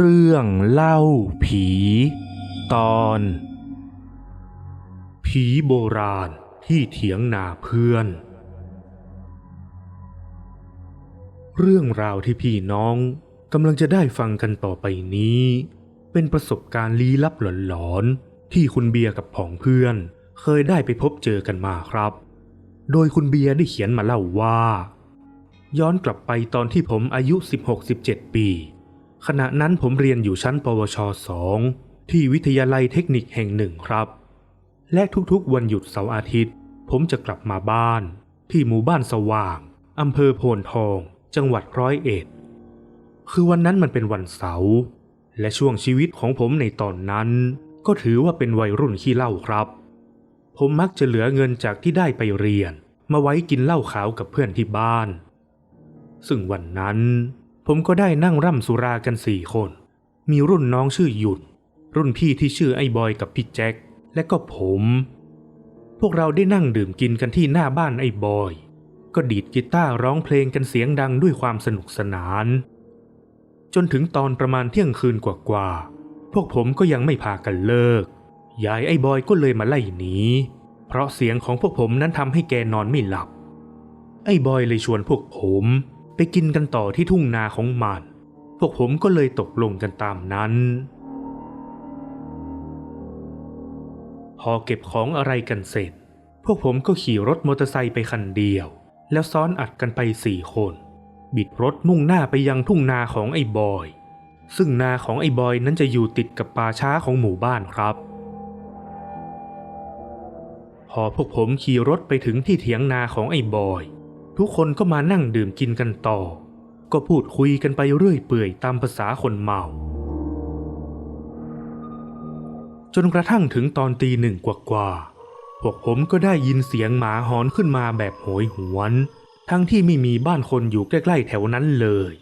เรื่องเล่าผี ตอน ผีโบราณที่เถียงนาเพื่อน เรื่องราวที่พี่น้องกำลังจะได้ฟังกันต่อไปนี้ เป็นประสบการณ์ลี้ลับหลอนๆ ที่คุณเบียร์กับผองเพื่อน เคยได้ไปพบเจอกันมาครับ โดยคุณเบียร์ได้เขียนมาเล่าว่า ย้อนกลับไปตอนที่ผมอายุ 16-17 ปี ขณะนั้นผมเรียนอยู่ชั้น ปวช 2 ที่วิทยาลัยเทคนิคแห่งหนึ่งครับ และทุกๆวันหยุดเสาร์อาทิตย์ ผมจะกลับมาบ้าน ที่หมู่บ้านสว่างอำเภอโพนทอง จังหวัดร้อยเอ็ด คือวันนั้นมันเป็นวันเสาร์และช่วงชีวิตของผมในตอนนั้น ก็ถือว่าเป็นวัยรุ่นขี้เหล้าครับ ผมมักจะเหลือเงินจากที่ได้ไปเรียน มาไว้กินเหล้าขาวกับเพื่อนที่บ้าน ซึ่งวันนั้น ผมก็ได้นั่งร่ำสุรากันสี่คน มีรุ่นน้องชื่อหยุด รุ่นพี่ที่ชื่อไอ้บอยกับพี่แจ็ค และก็ผม พวกเราได้นั่งดื่มกินกันที่หน้าบ้านไอ้บอย ก็ดีดกีตาร์ร้องเพลงกันเสียงดังด้วยความสนุกสนาน จนถึงตอนประมาณเที่ยงคืนกว่าๆ พวกผมก็ยังไม่พากันเลิก ยายไอ้บอยก็เลยมาไล่หนี เพราะเสียงของพวกผมนั้นทำให้แกนอนไม่หลับ ไอ้บอยเลยชวนพวกผม ไปกินกันต่อที่ทุ่งนาของมัน พวกผมก็เลยตกลงกันตามนั้น พอเก็บของอะไรกันเสร็จ พวกผมก็ขี่รถมอเตอร์ไซค์ไปคันเดียว แล้วซ้อนอัดกันไปสี่คน บิดรถมุ่งหน้าไปยังทุ่งนาของไอ้บอย ซึ่งนาของไอ้บอยนั้นจะอยู่ติดกับป่าช้าของหมู่บ้านครับ พอพวกผมขี่รถไปถึงที่เถียงนาของไอ้บอย ทุกคนก็มานั่งดื่มกินกันต่อ ก็พูดคุยกันไปเรื่อยเปื่อยตามภาษาคนเมา จนกระทั่งถึงตอนตีหนึ่งกว่าๆ พวกผมก็ได้ยินเสียงหมาหอนขึ้นมาแบบโหยหวน ทั้งที่ไม่มีบ้านคนอยู่ใกล้ๆแถวนั้นเลย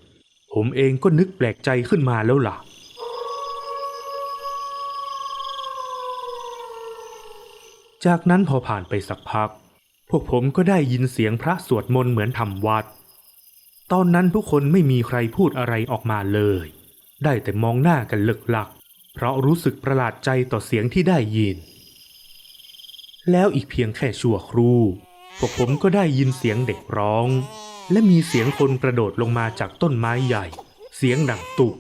ผมเองก็นึกแปลกใจขึ้นมาแล้วล่ะจากนั้นพอผ่านไปสักพัก พวกผมก็ได้ยินเสียงพระสวดมนต์เหมือนทำวัด ตอนนั้นทุกคนไม่มีใครพูดอะไรออกมาเลย ได้แต่มองหน้ากันเลิกหลัก เพราะรู้สึกประหลาดใจต่อเสียงที่ได้ยิน แล้วอีกเพียงแค่ชั่วครู่พวกผมก็ได้ยินเสียงเด็กร้อง และมีเสียงคนกระโดดลงมาจากต้นไม้ใหญ่ เสียงดังตุบ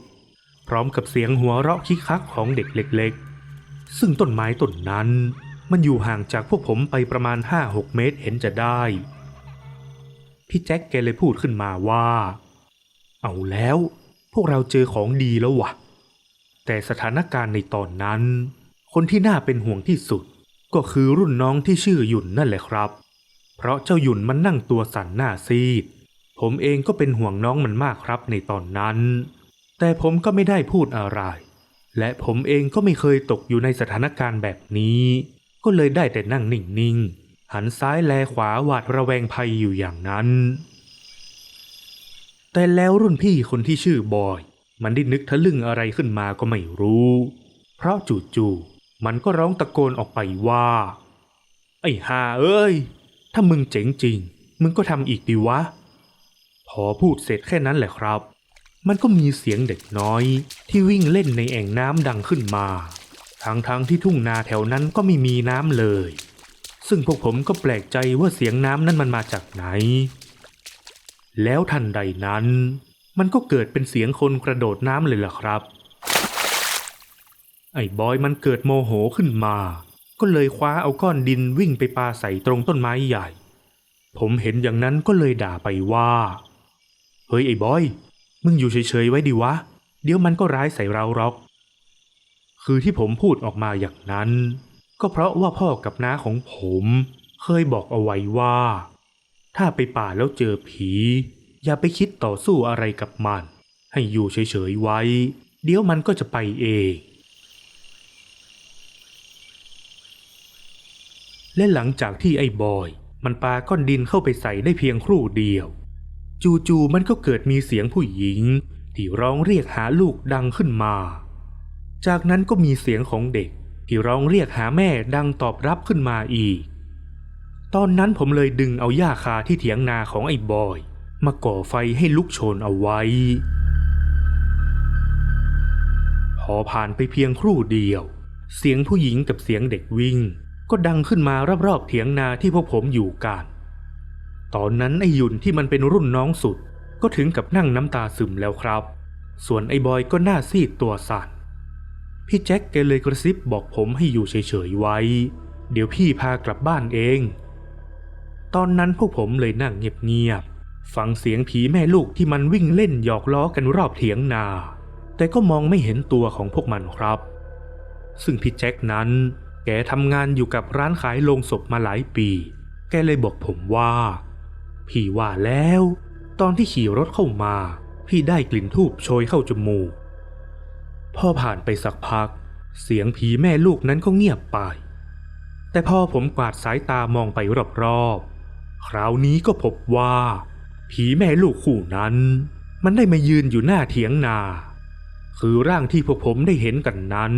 พร้อมกับเสียงหัวเราะคิกคักของเด็กเล็ก ๆ ซึ่งต้นไม้ต้นนั้น มันอยู่ห่างจากพวกผมไปประมาณ 5-6 เมตรเห็นจะได้ พี่แจ็คแกเลยพูดขึ้นมาว่า เอาแล้ว พวกเราเจอของดีแล้ววะแต่สถานการณ์ในตอนนั้น คนที่น่าเป็นห่วงที่สุด ก็คือรุ่นน้องที่ชื่อหยุ่นนั่นแหละครับ เพราะเจ้าหยุ่นมันนั่งตัวสั่นหน้าซีด ผมเองก็เป็นห่วงน้องมันมากครับในตอนนั้น แต่ผมก็ไม่ได้พูดอะไร และผมเองก็ไม่เคยตกอยู่ในสถานการณ์แบบนี้ ก็เลยได้แต่นั่งนิ่งๆ หันซ้ายแลขวาหวาดระแวงภัยอยู่อย่างนั้น แต่แล้วรุ่นพี่คนที่ชื่อบอย มันได้นึกทะลึ่งอะไรขึ้นมาก็ไม่รู้ เพราะจู่ๆมันก็ร้องตะโกนออกไปว่า ไอ้ห่าเอ้ย ถ้ามึงเจ๋งจริง มึงก็ทำอีกดีวะ พอพูดเสร็จแค่นั้นแหละครับ มันก็มีเสียงเด็กน้อยที่วิ่งเล่นในแอ่งน้ำดังขึ้นมา ทั้งๆทที่ทุ่งนาแถวนั้นก็ไม่มีน้ำเลย ซึ่งพวกผมก็แปลกใจว่าเสียงน้ำนั้นมันมาจากไหน แล้วทันใดนั้น มันก็เกิดเป็นเสียงคนกระโดดน้ำเลยล่ะครับ ไอ้บอยมันเกิดโมโหขึ้นมา ก็เลยคว้าเอาก้อนดินวิ่งไปปาใส่ตรงต้นไม้ใหญ่ ผมเห็นอย่างนั้นก็เลยด่าไปว่า เฮ้ยไอ้บอย มึงอยู่เฉยๆไว้ดิวะ เดี๋ยวมันก็ร้ายใส่เราหรอก คือที่ผมพูดออกมาอย่างนั้น ก็เพราะว่าพ่อกับน้าของผมเคยบอกเอาไว้ว่า ถ้าไปป่าแล้วเจอผี อย่าไปคิดต่อสู้อะไรกับมัน ให้อยู่เฉยๆไว้ เดี๋ยวมันก็จะไปเอง และหลังจากที่ไอ้บอย มันปาก้อนดินเข้าไปใส่ได้เพียงครู่เดียว จู่ๆมันก็เกิดมีเสียงผู้หญิง ที่ร้องเรียกหาลูกดังขึ้นมา จากนั้นก็มีเสียงของเด็ก ที่ร้องเรียกหาแม่ดังตอบรับขึ้นมาอีก ตอนนั้นผมเลยดึงเอาหญ้าคาที่เถียงนาของไอ้บอย มาก่อไฟให้ลุกโชนเอาไว้ พอผ่านไปเพียงครู่เดียว เสียงผู้หญิงกับเสียงเด็กวิ่ง ก็ดังขึ้นมารอบๆเถียงนาที่พวกผมอยู่กัน ตอนนั้นไอ้หยุนที่มันเป็นรุ่นน้องสุด ก็ถึงกับนั่งน้ำตาซึมแล้วครับ ส่วนไอ้บอยก็หน้าซีดตัวสั่น พี่แจ็คแกเลยกระซิบบอกผมให้อยู่เฉยๆไว้ เดี๋ยวพี่พากลับบ้านเอง ตอนนั้นพวกผมเลยนั่งเงียบๆ ฟังเสียงผีแม่ลูกที่มันวิ่งเล่นหยอกล้อกันรอบเถียงนา แต่ก็มองไม่เห็นตัวของพวกมันครับ ซึ่งพี่แจ็คนั้น แกทำงานอยู่กับร้านขายโลงศพมาหลายปี แกเลยบอกผมว่า พี่ว่าแล้ว ตอนที่ขี่รถเข้ามา พี่ได้กลิ่นทูบโชยเข้าจมูก พอผ่านไปสักพัก เสียงผีแม่ลูกนั้นก็เงียบไป แต่พอผมกวาดสายตามองไปรอบๆ คราวนี้ก็พบว่า ผีแม่ลูกคู่นั้น มันได้มายืนอยู่หน้าเถียงนา คือร่างที่พวกผมได้เห็นกันนั้น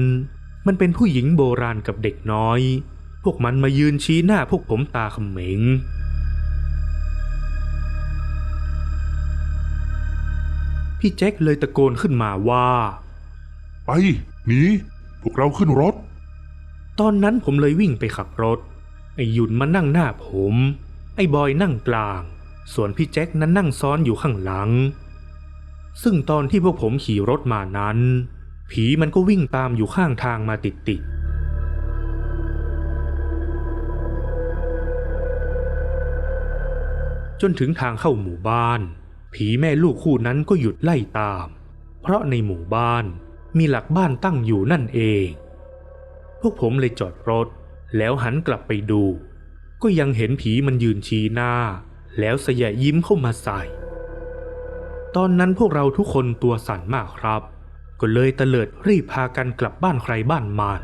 มันเป็นผู้หญิงโบราณกับเด็กน้อย พวกมันมายืนชี้หน้าพวกผมตาเขม็งพี่แจ็คเลยตะโกนขึ้นมาว่า ไป หนีพวกเราขึ้นรถ ตอนนั้นผมเลยวิ่งไปขับรถ ไอ้หยุนมานั่งหน้าผม ไอ้บอยนั่งกลาง ส่วนพี่แจ็คนั้นนั่งซ้อนอยู่ข้างหลัง ซึ่งตอนที่พวกผมขี่รถมานั้น ผีมันก็วิ่งตามอยู่ข้างทางมาติดๆจนถึงทางเข้าหมู่บ้าน ผีแม่ลูกคู่นั้นก็หยุดไล่ตาม เพราะในหมู่บ้าน มีหลักบ้านตั้งอยู่นั่นเอง พวกผมเลยจอดรถ แล้วหันกลับไปดู ก็ยังเห็นผีมันยืนชี้หน้า แล้วสยะยิ้มเข้ามาใส่ ตอนนั้นพวกเราทุกคนตัวสั่นมากครับ ก็เลยเตลิดรีบพากันกลับบ้านใครบ้านมัน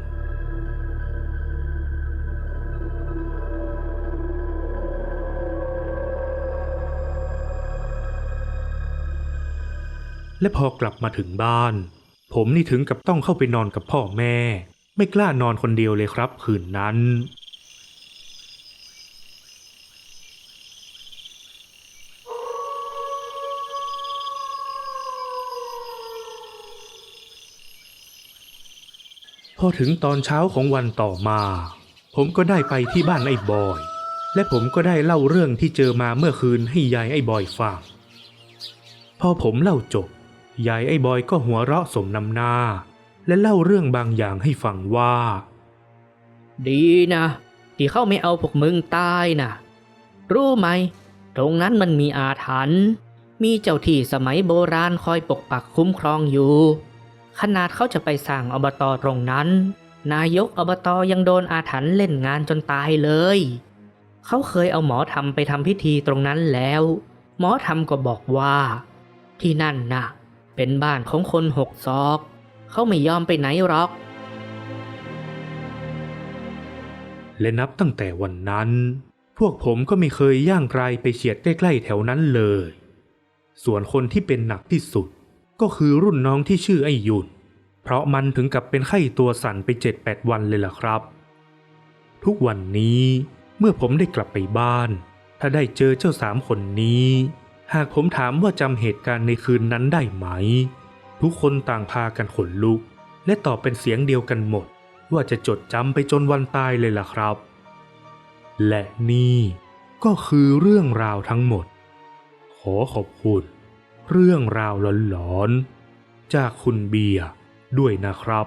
และพอกลับมาถึงบ้าน ผมนี่ถึงกับต้องเข้าไปนอนกับพ่อแม่ ไม่กล้านอนคนเดียวเลยครับคืนนั้น พอถึงตอนเช้าของวันต่อมา ผมก็ได้ไปที่บ้านไอ้บอย และผมก็ได้เล่าเรื่องที่เจอมาเมื่อคืนให้ยายไอ้บอยฟังพอผมเล่าจบ ยายไอ้บอยก็หัวเราะสมนำหน้า และเล่าเรื่องบางอย่างให้ฟังว่า ดีนะ ที่เขาไม่เอาพวกมึงตายนะรู้ไหม ตรงนั้นมันมีอาถรรพ์มีเจ้าที่สมัยโบราณคอยปกปักคุ้มครองอยู่ ขนาดเขาจะไปสร้างอบตตรงนั้น นายกอบตยังโดนอาถรรพ์เล่นงานจนตายเลย เขาเคยเอาหมอทำไปทำพิธีตรงนั้นแล้ว หมอทำก็บอกว่า ที่นั่นน่ะ เป็นบ้านของคนหกซอก เขาไม่ยอมไปไหนหรอก และนับตั้งแต่วันนั้น พวกผมก็ไม่เคยย่างไกลไปเฉียดใกล้ๆแถวนั้นเลย ส่วนคนที่เป็นหนักที่สุด ก็คือรุ่นน้องที่ชื่อไอยุนเพราะมันถึงกับเป็นไข้ตัวสั่นไปเจ็ดแปดวันเลยล่ะครับ ทุกวันนี้เมื่อผมได้กลับไปบ้าน ถ้าได้เจอเจ้าสามคนนี้ หากผมถามว่าจำเหตุการณ์ในคืนนั้นได้ไหม ทุกคนต่างพากันขนลุก และตอบเป็นเสียงเดียวกันหมด ว่าจะจดจำไปจนวันตายเลยล่ะครับ และนี่ก็คือเรื่องราวทั้งหมด ขอขอบคุณ เรื่องราวหลอนๆ จากคุณเบียร์ด้วยนะครับ